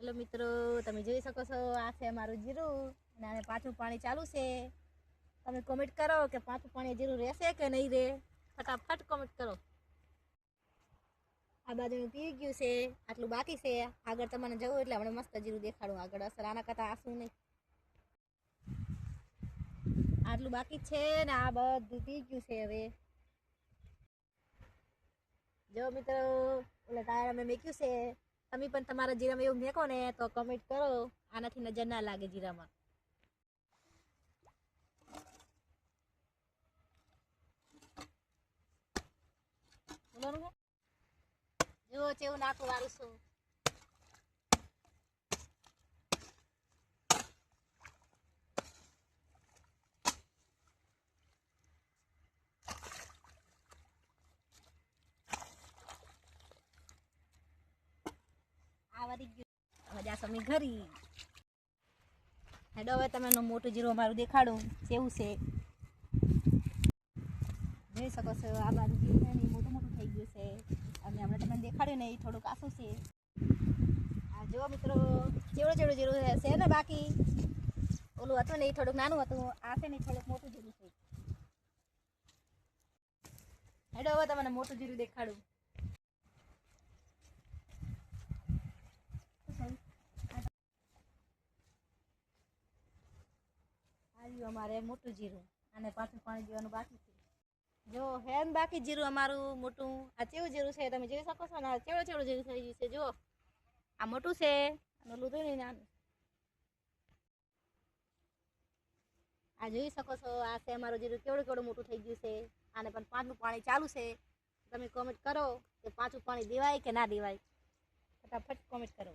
Hello મિત્રો, તમે જોઈ શકો છો, આ છે અમારું જીરું અને આને પાછું પાણી ચાલુ છે. તમે કોમેન્ટ કરો કે પાછું પાણી જીરું રહેશે કે નહીં રહે? ફટાફટ કોમેન્ટ કરો. આ બાજુનું પી ગયું છે, આટલું બાકી છે. આગળ તમને જવું એટલે આપણે મસ્ત જીરું દેખાડું. આગળ અસર આના કરતાં આસું નહીં. આટલું બાકી છે ને આ બધું પી ગયું છે હવે. જો મિત્રો એટલે તારે અમે મેક્યું છે. તમે પણ તમારા જીરામાં એવું મેકો ને તો કમેન્ટ કરો. આનાથી નજર ના લાગે જીરામાં. જુઓ કેવું નાખું વાળું છું વળી ગયું. હવે જાશો અમે ઘરી. હેડો હવે તમે મોટું જીરું અમારું દેખાડું. કેવું છે? જોઈ શકો છો, આ બાજુ જીરું મોટું મોટું થઈ ગયું છે. અને હમણાં તમને દેખાડ્યું ને, એ થોડુંક આસું છે. આ જો મિત્રો, જેવડો ચેવડો જીરું છે ને બાકી? ઓલું હતું ને, એ થોડુંક નાનું હતું. આ છે ને થોડુંક મોટું જીરું છે. હેડો હવે તમને મોટું જીરું દેખાડું. આવ્યું અમારે મોટું જીરું અને પાછું પાણી દેવાનું બાકી છે. જો હેન બાકી જીરું અમારું મોટું, આ કેવું જીરું છે તમે જોઈ શકો છો ને ચેવડું ચેવડો જીરું થઈ ગયું છે જો આ મોટું છે અને લૂધું નહીં નાનું. આ જોઈ શકો છો, આ છે અમારું જીરું, કેવડું કેવડું મોટું થઈ ગયું છે, આને પણ પાંચનું પાણી ચાલુ છે. તમે કોમેન્ટ કરો કે પાંચું પાણી દેવાય કે ના દેવાય? ફટાફટ કોમેન્ટ કરો.